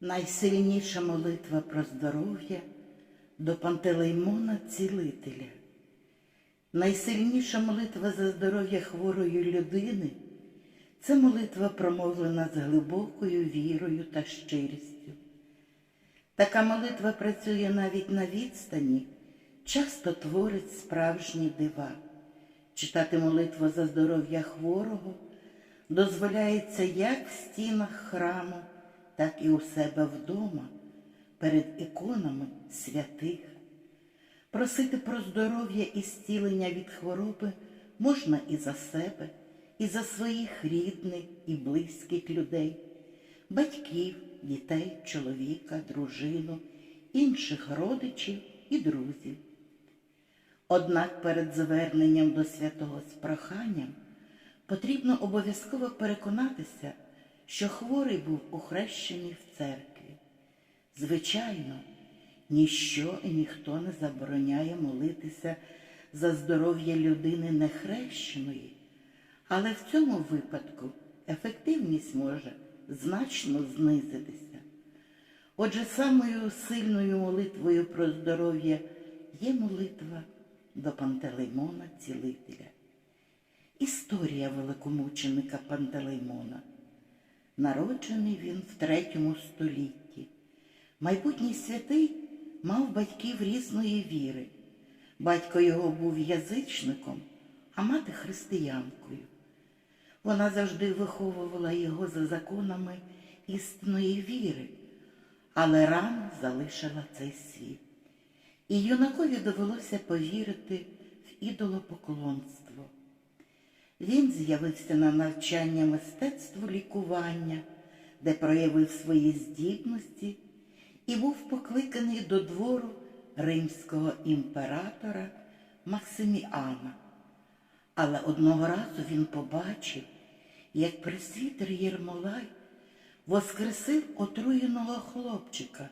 Найсильніша молитва про здоров'я до Пантелеймона Цілителя. Найсильніша молитва за здоров'я хворої людини це молитва, промовлена з глибокою вірою та щирістю. Така молитва працює навіть на відстані, часто творить справжні дива. Читати молитву за здоров'я хворого дозволяється як в стінах храму, так і у себе вдома, перед іконами святих. Просити про здоров'я і зцілення від хвороби можна і за себе, і за своїх рідних і близьких людей, батьків, дітей, чоловіка, дружину, інших родичів і друзів. Однак перед зверненням до святого з проханням потрібно обов'язково переконатися, що хворий був охрещений в церкві. Звичайно, ніщо і ніхто не забороняє молитися за здоров'я людини нехрещеної, але в цьому випадку ефективність може значно знизитися. Отже, самою сильною молитвою про здоров'я є молитва до Пантелеймона Цілителя. Історія великомученика Пантелеймона. Народжений він в третьому столітті. Майбутній святий мав батьків різної віри. Батько його був язичником, а мати християнкою. Вона завжди виховувала його за законами істинної віри, але рано залишила цей світ. І юнакові довелося повірити в ідолопоклонство. Він з'явився на навчання мистецтву лікування, де проявив свої здібності і був покликаний до двору римського імператора Максиміана. Але одного разу він побачив, як пресвітер Єрмолай воскресив отруєного хлопчика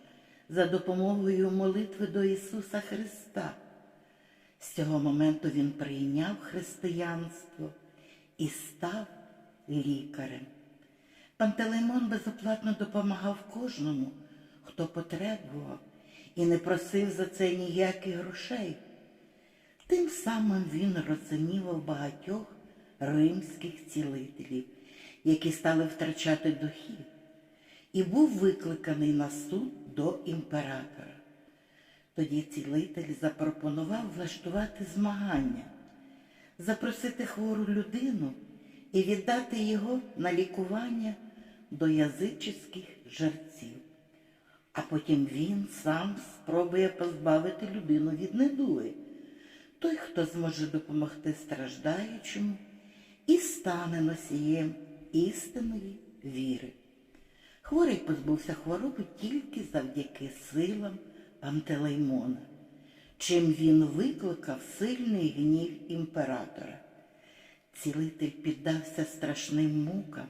за допомогою молитви до Ісуса Христа. З цього моменту він прийняв християнство і став лікарем. Пантелеймон безоплатно допомагав кожному, хто потребував, і не просив за це ніяких грошей. Тим самим він розумівав багатьох римських цілителів, які стали втрачати дохід, і був викликаний на суд до імператора. Тоді цілитель запропонував влаштувати змагання, запросити хвору людину і віддати його на лікування до язичних жерців. А потім він сам спробує позбавити людину від недуги. Той, хто зможе допомогти страждаючому, і стане носієм істинної віри. Хворий позбувся хвороби тільки завдяки силам Пантелеймона, чим він викликав сильний гнів імператора. Цілитель піддався страшним мукам,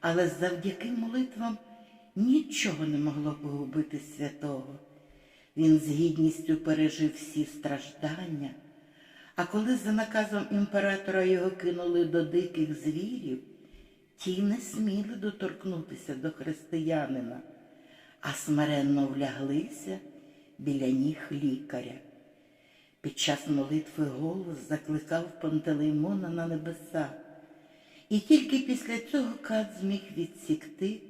але завдяки молитвам нічого не могло погубити святого. Він з гідністю пережив всі страждання, а коли за наказом імператора його кинули до диких звірів, ті не сміли доторкнутися до християнина, а смиренно вляглися біля ніг лікаря. Під час молитви голос закликав Пантелеймона на небеса, і тільки після цього кат зміг відсікти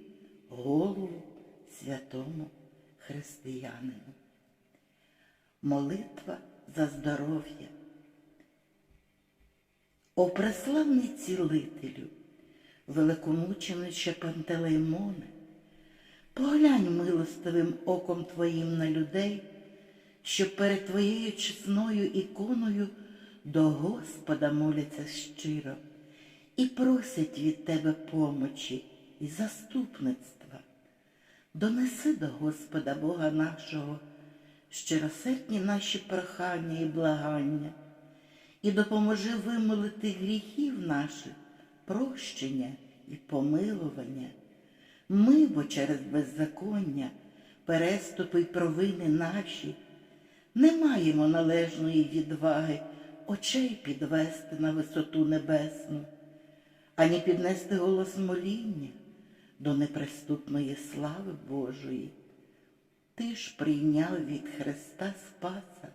голову святому християнину. Молитва за здоров'я. О преславний цілителю, великомучениче Пантелеймоне, поглянь милостивим оком Твоїм на людей, що перед Твоєю чесною іконою до Господа моляться щиро і просять від Тебе помочі і заступництва. Донеси до Господа Бога нашого щиросердні наші прохання і благання, і допоможи вимолити гріхів наших, прощення і помилування. Ми, бо через беззаконня, переступи й провини наші, не маємо належної відваги очей підвести на висоту небесну, ані піднести голос моління, до неприступної слави Божої. Ти ж прийняв від Христа Спаса,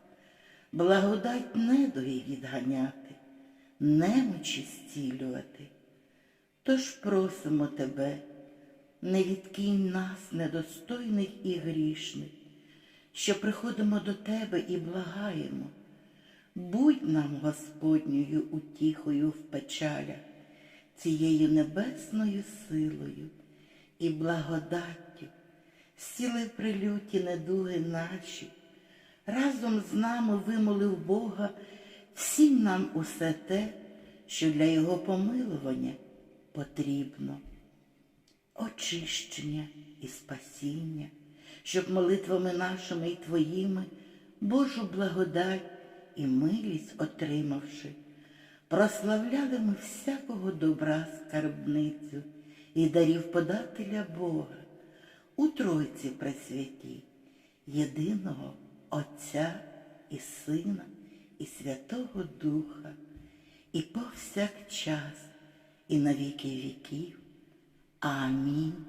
благодать недові відганяти, немочі зцілювати. Тож просимо тебе, не відкинь нас, недостойних і грішних, що приходимо до тебе і благаємо. Будь нам Господньою утіхою в печалях, цією небесною силою і благодаттю, сіли при люті недуги наші, разом з нами вимолив Бога всім нам усе те, що для Його помилування потрібно. Очищення і спасіння, щоб молитвами нашими і Твоїми Божу благодать і милість отримавши, прославляли ми всякого добра скарбницю і дарів подателя Бога у Тройці Пресвятій, єдиного Отця і Сина, і Святого Духа, і повсякчас, і на віки віків. Амінь.